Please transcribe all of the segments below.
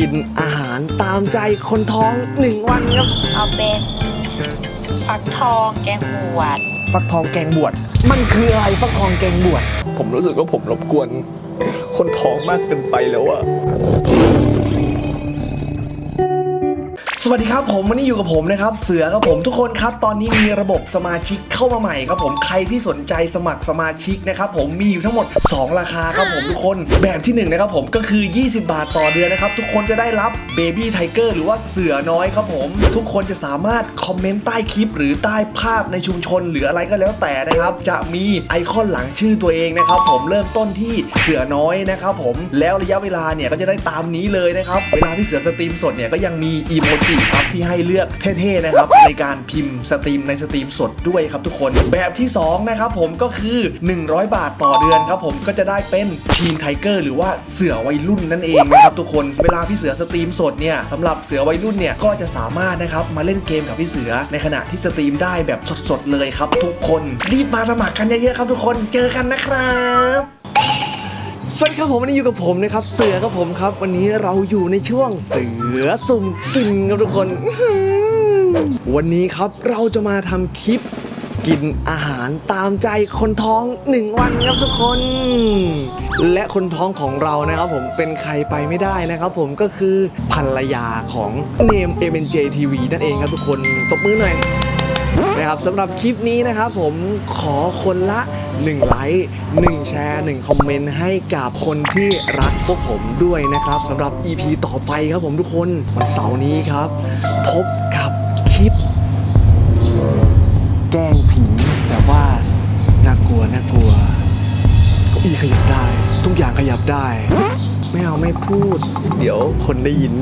กินอาหารตามใจคนท้องหนึ่งวันครับเอาเป็นฟักทองแกงบวชฟักทองแกงบวชมันคืออะไรฟักทองแกงบวชผมรู้สึกว่าผมรบกวน คนท้องมากเกินไปแล้วอะ สวัสดีครับผมวันนี้อยู่กับผมนะครับเสือครับผมทุกคนครับ ตอนนี้มีระบบสมาชิกเข้ามาใหม่ครับผมใครที่สนใจสมัครสมาชิกนะครับผมมีอยู่ทั้งหมด 2 ราคาครับผมทุกคนแบบที่1นนะครับผมก็คือ 20 บาทต่อเดือนนะครับทุกคนจะได้รับเบบี้ไทเกอร์หรือว่าเสือน้อยครับผม ทุกคนจะสามารถคอมเมนต์ใต้คลิป หรือใต้ภาพในชุมชน หรืออะไรก็แล้วแต่นะครับจะมีไอคอนหลังชื่อตัวเองนะครับผมเริ่มต้นที่เสือน้อยนะครับผมแล้วระยะเวลาเนี่ยก็จะได้ตามนี้เลยนะครับเวลาพี่เสือสตรีมสดเนี่ยก็ยังมีอีโมจิครับที่ให้เลือกเท่ๆนะครับในการพิมพ์สตรีมในสตรีมสดด้วยครับทุกคน แบบที่สองนะครับผมก็คือ 100 บาทต่อเดือนครับผมก็จะได้เป็นทีมไทเกอร์หรือว่าเสือวัยรุ่นนั่นเองนะครับทุกคนเวลาพี่เสือสตรีมสดเนี่ยสำหรับเสือวัยรุ่นเนี่ยก็จะสามารถนะครับมาเล่นเกมกับพี่เสือในขณะที่สตรีมได้แบบสดๆเลยครับทุกคนรีบมาสมัครกันเยอะๆครับทุกคนเจอกันนะครับ วัสดีครับผมวันนี้อยู่กับผมนะครับเสือครับผมครับ วันนี้เราอยู่ในช่วงเสือสุ่มกินครับทุกคน วันนี้ครับเราจะมาทำคลิปกินอาหารตามใจคนท้องหนึ่งวันครับทุกคน และคนท้องของเรานะครับผมเป็นใครไปไม่ได้นะครับผมก็คือภรรยาของเนม m n j TV นั่นเองครับทุกคนตบมือหน่อยนะครับสำหรับคลิปนี้นะครับผมขอคนละ 1ไลค์1แชร์1คอมเมนต์ให้กับคนที่รักพวกผมด้วยนะครับสำหรับ EP ต่อไปครับผมทุกคนวันเสาร์นี้ครับ พบกับคลิป แกล้งผีแต่ว่าน่ากลัวน่ากลัวเก้าอี้ขยับได้ ทุกอย่างขยับได้ ไม่เอาไม่พูด เดี๋ยวคนได้ยิน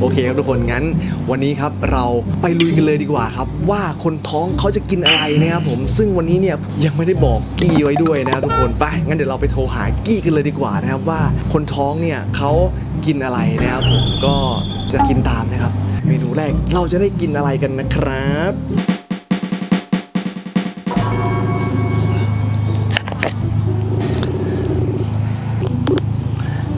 โอเคครับทุกคนงั้น วันนี้ครับเราไปลุยกันเลยดีกว่าครับ ว่าคนท้องเขาจะกินอะไรนะครับผมซึ่งวันนี้เนี่ยยังไม่ได้บอกกี้ไว้ด้วยนะครับทุกคนไปงั้นเดี๋ยวเราไปโทรหากี้กันเลยดีกว่านะครับว่าคนท้องเนี่ยเขากินอะไรนะครับผมก็จะกินตามนะครับ เมนูแรกเราจะได้กินอะไรกันนะครับ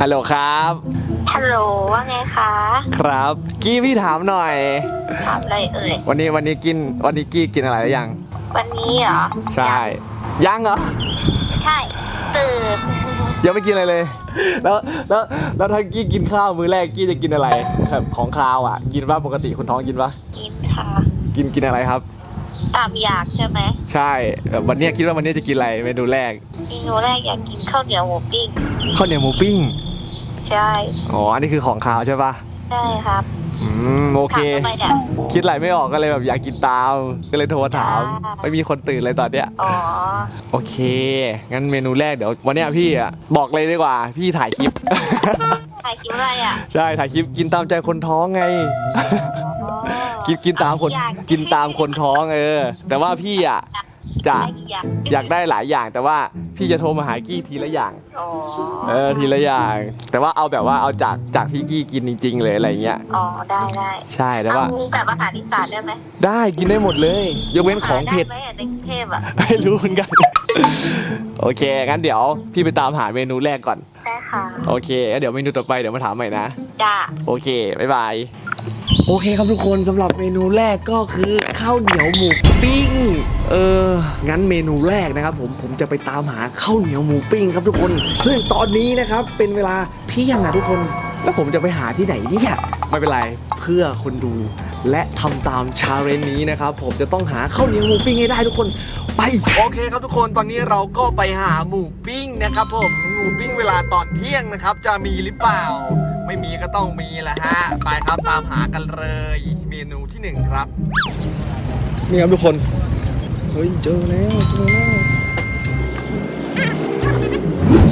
ฮัลโหลครับ ฮัลโหลว่าไงคะ ครับ กี้พี่ถามหน่อย ถามอะไรเอ่ย วันนี้วันนี้กินวันนี้กี้กินอะไรหรือยัง วันนี้เหรอ ใช่ ยังเหรอ ใช่ ตื่น ยังไม่กินอะไรเลย แล้วแล้วแล้วถ้ากี้กินข้าวมื้อแรกกี้จะกินอะไรแบบของคาวอะ กินว่าปกติคนท้องกินปะกินค่ะ กินกินอะไรครับ ตามอยากใช่ไหม ใช่แบบวันเนี้ยคิดว่าวันเนี้ยจะกินอะไรเมนูแรก เมนูแรกอยากกินข้าวเหนียวหมูปิ้ง ข้าวเหนียวหมูปิ้ง ใช่อ๋ออันนี้คือของคาวใช่ปะได้ครับอืมโอเค ถามทำไมเนี่ยคิดอะไรไม่ออกก็เลยแบบอยากกินตามก็เลยโทรถามอ่าไม่มีคนตื่นเลยตอนเนี้ย อ๋อโอเค งั้นเมนูแรกเดี๋ยววันเนี้ยพี่อะบอกเลยดีกว่า พี่ถ่ายคลิป ถ่ายคลิปอะไรอะใช่ถ่ายคลิปกินตามใจคนท้องไง อ๋อกินกินตามคนอยากกินตามคนท้องเออ แต่ว่าพี่อะ จะได้กี่อย่างอยากได้หลายอย่างแต่ว่าพี่จะโทรมาหากี้ทีละอย่างอ๋อเออทีละอย่าง แต่ว่าเอาแบบว่าเอาจากจากที่กี้กินจริง ๆ เลยอะไรเงี้ยอ๋อได้ได้ใช่แต่ว่าเอาแบบอาหารอีสานได้ไหมได้กินได้หมดเลยยกเว้นของเผ็ดหาไหมอะในกรุงเทพอะไม่รู้เหมือนกัน โอเคงั้นเดี๋ยวพี่ไปตามหาเมนูแรกก่อน ได้ค่ะ โอเคงั้นเดี๋ยวเมนูต่อไปเดี๋ยวมาถามใหม่นะ จ้าโอเคบ๊ายบาย โอเคครับทุกคนสำหรับเมนูแรกก็คือข้าวเหนียวหมูปิ้ง เออ งั้นเมนูแรกนะครับผมผมจะไปตามหาข้าวเหนียวหมูปิ้งครับทุกคน ซึ่งตอนนี้นะครับเป็นเวลาเที่ยงนะทุกคน แล้วผมจะไปหาที่ไหนเนี่ยไม่เป็นไรเพื่อคนดู และทำตามชาเลนจ์นี้นะครับผมจะต้องหาข้าวเหนียวหมูปิ้งให้ได้ทุกคน ไป โอเคครับทุกคนตอนนี้เราก็ไปหาหมูปิ้งนะครับผมหมูปิ้งเวลาตอนเที่ยงนะครับ จะมีหรือเปล่า ไม่มีก็ต้องมีแหละฮะ ไปครับตามหากันเลย เมนูที่หนึ่งครับ นี่ครับทุกคน เฮ้ยเจอแล้วเจอแล้ว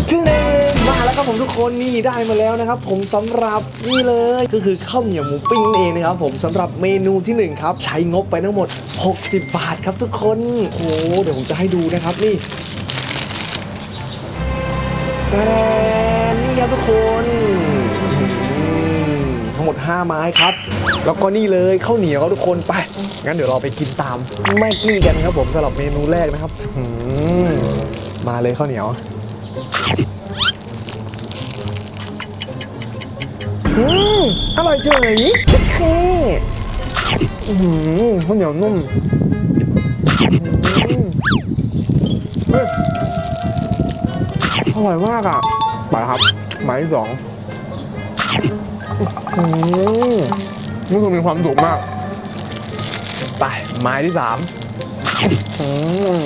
เจอแล้ว มาแล้วครับผมทุกคนนี่ได้มาแล้วนะครับ ผมสำหรับนี่เลยก็คือข้าวเหนียวหมูปิ้งนั่นเองนะครับผมสำหรับเมนูที่หนึ่งครับ ใช้งบไปทั้งหมด 60 บาทครับทุกคนโอ้โหเดี๋ยวผมจะให้ดูนะครับนี่แตนนี่ครับทุกคนทั้งหมด 5 ไม้ครับ แล้วก็นี่เลยข้าวเหนียวครับทุกคนไป งั้นเดี๋ยวเราไปกินตามแม่กี้กันครับผมสำหรับเมนูแรกนะครับ มาเลยข้าวเหนียว อืมอร่อยเฉยโอเคอืมข้าวเหนียวนุ่มอืมเฮ้ยอร่อยมากอะไปครับหมายที่สองอืมนี่คือมีความสุขมาก ไปไม้ที่สามอืม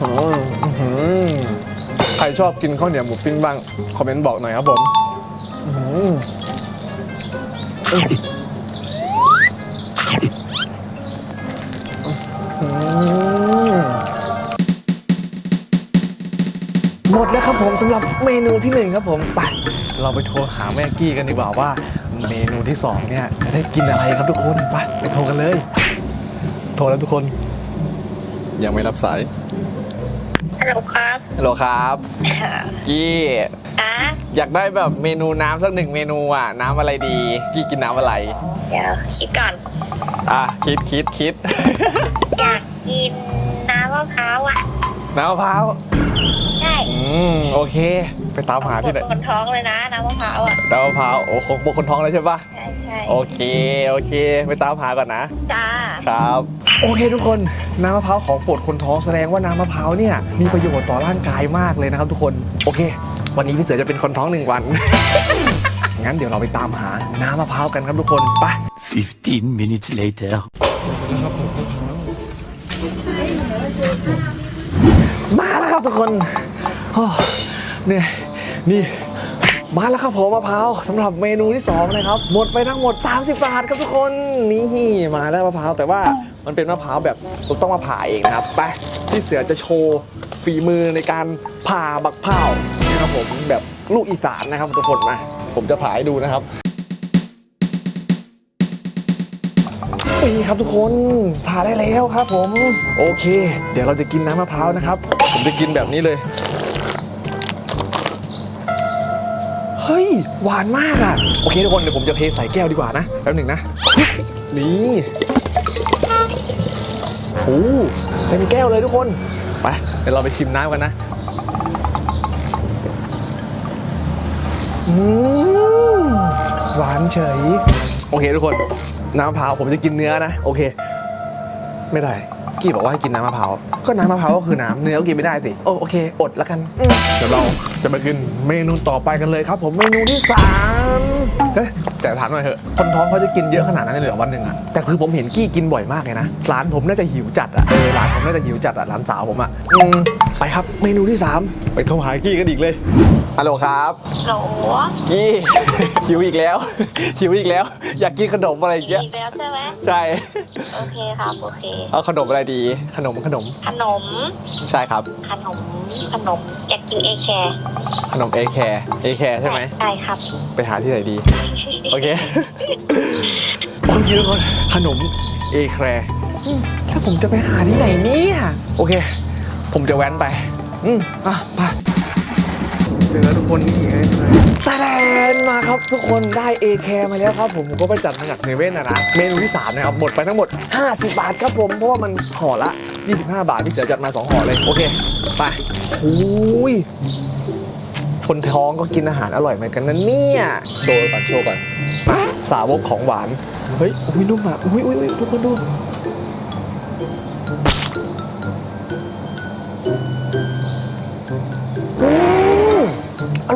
อืมอืม ใครชอบกินข้าวเหนียวหมูปิ้งบ้าง คอมเมนต์บอกหน่อยครับผมอืมอืมหมดแล้วครับผมสำหรับเมนูที่หนึ่งครับผมไปเราไปโทรหาแม่กี้กันดีกว่าว่า เมนูที่สองเนี่ยจะได้กินอะไรครับทุกคนไปไปโทรกันเลย โทรแล้วทุกคน ยังไม่รับสาย ฮัลโหลครับ ฮัลโหลครับกี้อะอยากได้แบบเมนูน้ำสักหนึ่งเมนูอะ น้ำอะไรดี กี้กินน้ำอะไร เดี๋ยวคิดก่อน อะคิดคิดคิด อยากกินน้ำมะพร้าวอะ น้ำมะพร้าว ใช่อืมโอเค ไปตามหาที่ไหนปวดคนท้องเลยนะน้ำมะพร้าวอะน้ำมะพร้าวโอ้คงปวดคนท้องแล้วใช่ปะใช่ ใช่โอเค โอเค ไปตามหาก่อนนะ จ้า ครับ โอเคทุกคนน้ำมะพร้าวของโปรดคนท้องแสดงว่าน้ำมะพร้าวเนี่ยมีประโยชน์ต่อร่างกายมากเลยนะครับทุกคนโอเค วันนี้พี่เสือจะเป็นคนท้องหนึ่งวัน งั้นเดี๋ยวเราไปตามหาน้ำมะพร้าวกันครับทุกคนไป 15 minutes later. มาแล้วครับทุกคนโอ้เนี่ยนี่ มาแล้วครับผมมะพร้าวสำหรับเมนูที่สองนะครับหมดไปทั้งหมด 30 บาทครับทุกคนนี่มาแล้วมะพร้าวแต่ว่ามันเป็นมะพร้าวแบบต้องมาผ่าเองนะครับไปพี่เสือจะโชว์ฝีมือในการผ่าบักเผานะครับผมแบบลูกอีสานนะครับทุกคนมาผมจะผ่าให้ดูนะครับนี่ครับทุกคนผ่าได้แล้วครับผม โอเค เดี๋ยวเราจะกินน้ำมะพร้าวนะครับ ผมจะกินแบบนี้เลย หวานมากอะ โอเคทุกคนเดี๋ยวผมจะเทใส่แก้วดีกว่านะแป๊บหนึ่งนะ นี่โอ้เต็มแก้วเลยทุกคน ไป เดี๋ยวเราไปชิมน้ำกันนะ อืมหวานเฉย โอเคทุกคน น้ำมะพร้าวผมจะกินเนื้อนะ โอเค ไม่ได้ กี้บอกว่าให้กินน้ำมะพร้าว ก็น้ำมะพร้าวก็คือน้ำเนื้อก็กินไม่ได้สิ โอโอเค อดแล้วกันอืมเดี๋ยวเราจะไปกินเมนูต่อไปกันเลยครับ ผมเมนูที่สามเฮ้ยแต่ถามหน่อยเถอะ คนท้องเขาจะกินเยอะขนาดนั้นเลยเหรอวันหนึ่งอะแต่คือผมเห็นกี้กินบ่อยมากเลยนะ ร้านผมน่าจะหิวจัดอะเออร้านผมน่าจะหิวจัดอะร้านสาวผมอะอืมไปครับ เมนูที่สามไปโทรหากี้กันอีกเลย ฮัลโหลครับ โหลกี้หิวอีกแล้ว หิวอีกแล้ว อยากกินขนมอะไรอย่างเงี้ย อีกแล้วใช่ไหมใช่ โอเคครับโอเค เอาขนมอะไรดี ขนมขนม ขนม ใช่ครับ ขนม ขนมอยากกินเอแคร์ขนมเอแคร์เอแคร์ใช่ไหมได้ครับ ไปหาที่ไหนดี โอเคโอเคทุกคนขนมเอแคร์ถ้าผมจะไปหาที่ไหนเนี่ย โอเค ผมจะแว้นไป อืมอะไป เจอแทุกคนนี่ไงตาแดนมาครับทุกคนได้เอแคร์มาแล้วครับผมผมก็ไปจัดมาจากเซเว่นนะนะเมนูที่3นะครับหมดไปทั้งหมด 50 บาทครับผมเพราะว่ามันห่อละ 25 บาทพี่เสือจัดมา 2ห่อเลยโอเคไปโอ้ยคนท้องก็กินอาหารอร่อยเหมือนกันนะเนี่ยโชว์ก่อนโชว์ก่อนมาสาวกของหวานเฮ้ยอุ้ยนุ่มอะอุ้ยอุ้ยทุกคนดู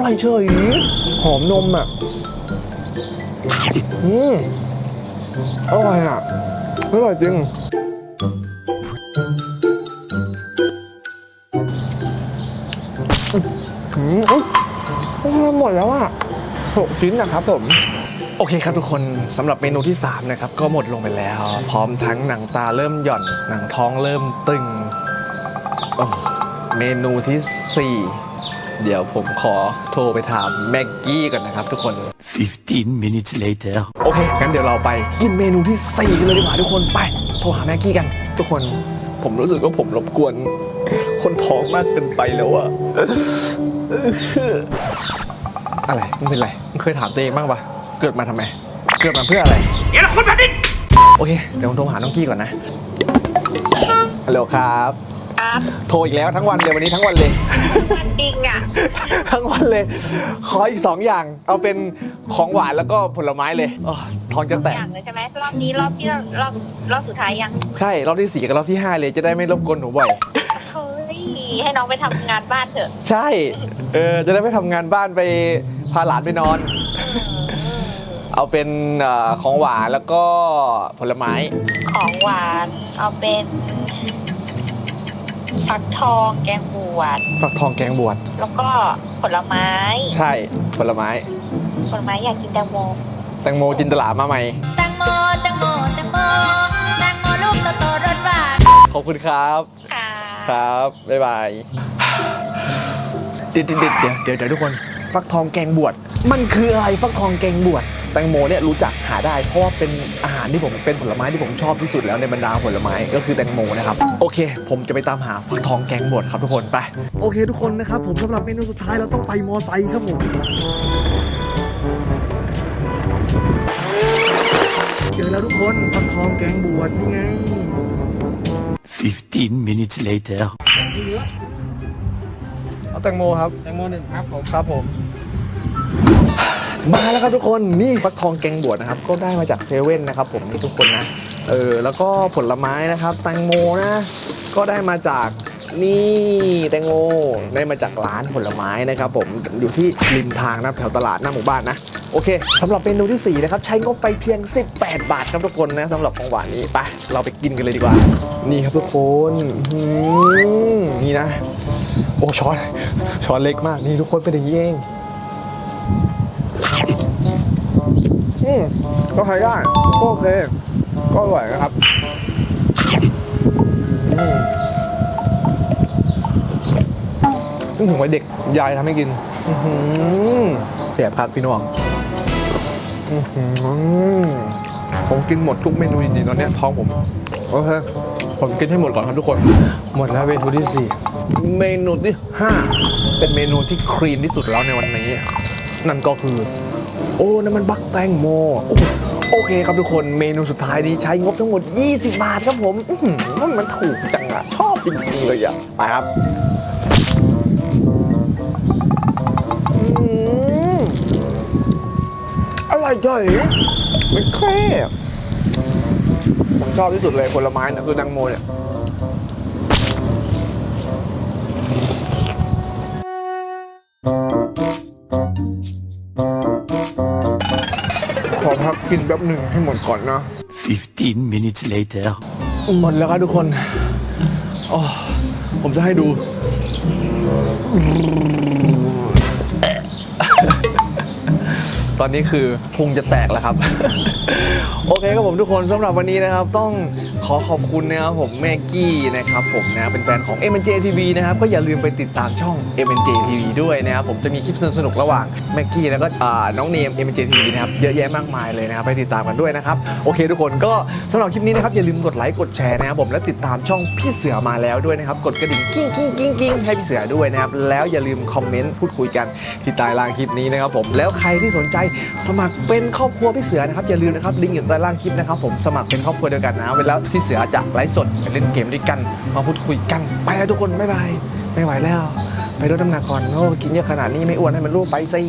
ร่อยเฉยหอมนมอะอืมอร่อยอะอร่อยจริงอืมอุ๊ยหมดแล้วอะหกชิ้นนะครับผมโอเคครับทุกคนสำหรับเมนูที่ 3 นะครับ ก็หมดลงไปแล้ว พร้อมทั้งหนังตาเริ่มหย่อน หนังท้องเริ่มตึง เมนูที่ 4 เดี๋ยวผมขอโทรไปถามแม็กกี้ก่อนนะครับทุกคน 15 minutes later. โอเค งั้นเดี๋ยวเราไปกินเมนูที่ 4 กันเลยดีกว่าทุกคน ไป โทรหาแม็กกี้กัน ทุกคน ผมรู้สึกว่าผมรบกวน คนท้องมากเกินไปแล้วอะอะไรไม่เป็นไรมึงเคยถามตัวเองบ้างปะเกิดมาทำไม เกิดมาเพื่ออะไรเดี๋ยวคนแบบนี้ โอเค เดี๋ยวผมโทรหาน้องกี้ก่อนนะ ฮัลโหลครับอะ ครับโทรอีกแล้วทั้งวันเลยวันนี้ทั้งวันเลยวันจริงอะ ทั้งวันเลย ขออีกสองอย่าง เอาเป็นของหวานแล้วก็ผลไม้เลยอ๋อท้องจะแตอก ย่างเลยใช่ไหมรอบนี้รอบที่เรารอบรอบสุดท้ายยังใช่ รอบที่สี่กับรอบที่ห้าเลยจะได้ไม่รบกวนหนูบ่อย เฮ้ยให้น้องไปทำงานบ้านเถอะใช่ เออ จะได้ไม่ทำงานบ้านไปพาหลานไปนอนเอาเป็นเออของหวานแล้วก็ผลไม้ ของหวานเอาเป็น ฟักทองแกงบวชฟักทองแกงบวชแล้วก็ผลไม้ ใช่ผลไม้ ผลไม้อยากกินแตงโมแตงโมจินตลามาใหม่แตงโมแตงโมแตงโมแตงโมลูกโตๆรสหวานขอบคุณครับค่ะครับบ๊ายบายเดี๋ยวเดี๋ยวเดี๋ยวเดี๋ยวเดี๋ยวทุกคน ฟักทองแกงบวชมันคืออะไรฟักทองแกงบวช แตงโมเนี่ยรู้จักหาได้ เพราะว่าเป็นอาหารที่ผมเป็นผลไม้ที่ผมชอบที่สุดแล้วในบรรดาผลไม้ก็คือแตงโมนะครับโอเค ผมจะไปตามหาฟักทองแกงบวชครับทุกคนไปโอเค ทุกคนนะครับผมสำหรับเมนูสุดท้ายเราต้องไปมอไซค์ครับผมเจอแล้วทุกคนฟักทองแกงบวชนี่ไง 15 minutes later. เอาแตงโมครับแตงโมหนึ่งครับผมครับผม มาแล้วครับทุกคนนี่ฟักทองแกงบวชนะครับ ก็ได้มาจากเซเว่นนะครับ ผมนี่ทุกคนนะเออแล้วก็ผลไม้นะครับแตงโมนะ ก็ได้มาจากนี่แตงโมได้มาจากร้านผลไม้นะครับ ผมอยู่ที่ริมทางนะแถวตลาดหน้าหมู่บ้านนะโอเคสำหรับเมนูที่ 4 นะครับ ใช้งบไปเพียง 18 บาทครับทุกคนนะสำหรับของหวานนี้ไปเราไปกินกันเลยดีกว่า นี่ครับทุกคนนี่นะ โอ้ช้อนช้อนเล็กมากนี่ทุกคนเป็นอย่างนี้เอง อืมก็ใช้ได้ก็โอเค ก็อร่อยนะครับอืมนึกถึงวัยเด็กยายทำให้กินอื้อหือเสียบครับพี่น้องอื้อหือผมกินหมดทุกเมนูจริงๆตอนเนี้ยท้องผมโอเคผมกินให้หมดก่อนครับทุกคน หมดแล้วเมนูที่สี่เมนูที่ห้าเป็นเมนูที่คลีนที่สุดแล้วในวันนี้ นั่นก็คือ โอ้นั่นมันบักแตงโมโอ้โอเคครับทุกคนเมนูสุดท้ายนี้ใช้งบทั้งหมด 20 บาทครับผมอื้อหือมันถูกจังอะชอบจริงๆเลยอะไปครับอร่อยจ่อยไม่แค่ผมชอบที่สุดเลยผลไม้นะคือแตงโมเนี่ย กกินแป๊บหนึ่งให้หมดก่อนนะ 15 minutes later. หมดแล้วครับทุกคนอ๋อผมจะให้ดู ตอนนี้คือพุงจะแตกแล้วครับ โอเคครับผมทุกคนสำหรับวันนี้นะครับ ต้อง ขอขอบคุณนะครับผมแม็กกี้นะครับผมนะเป็นแฟนของ m j TV นะครับก็อย่าลืมไปติดตามช่อง m j TV ด้วยนะครับผมจะมีคลิปสนุกๆระหว่างแม็กกี้แล้วก็อ่าน้องเนม m j TV นะครับเยอะแยะมากมายเลยนะครับไปติดตามกันด้วยนะครับโอเคทุกคนก็สำหรับคลิปนี้นะครับอย่าลืมกดไลค์กดแชร์นะครับผมและติดตามช่องพี่เสือมาแล้วด้วยนะครับกดกระดิ่งกิ้งกิ้งกิ้งกิ้งให้พี่เสือด้วยนะครับแล้วอย่าลืมคอมเมนต์พูดคุยกันที่ใต้ล่างคลิปนี้นะครับผมแล้วใครที่สนใจสมัครเป็นครอบครัวพี่เสือนะครับอย่าลืมนะครับลิงก์อยู่ใต้ล่างคลิปนะครับผมสมัครเป็นครอบครัวเดียวกันนะเวลาพี่เสือจะไลฟ์สดไปเล่นเกมด้วยกัน มาพูดคุยกันไปแล้วทุกคนบ๊ายบายไม่ไหวแล้ว ไปลดน้ำหนักก่อนโอ้กินเยอะขนาดนี้ไม่อ้วนให้มันรู้ไปสิ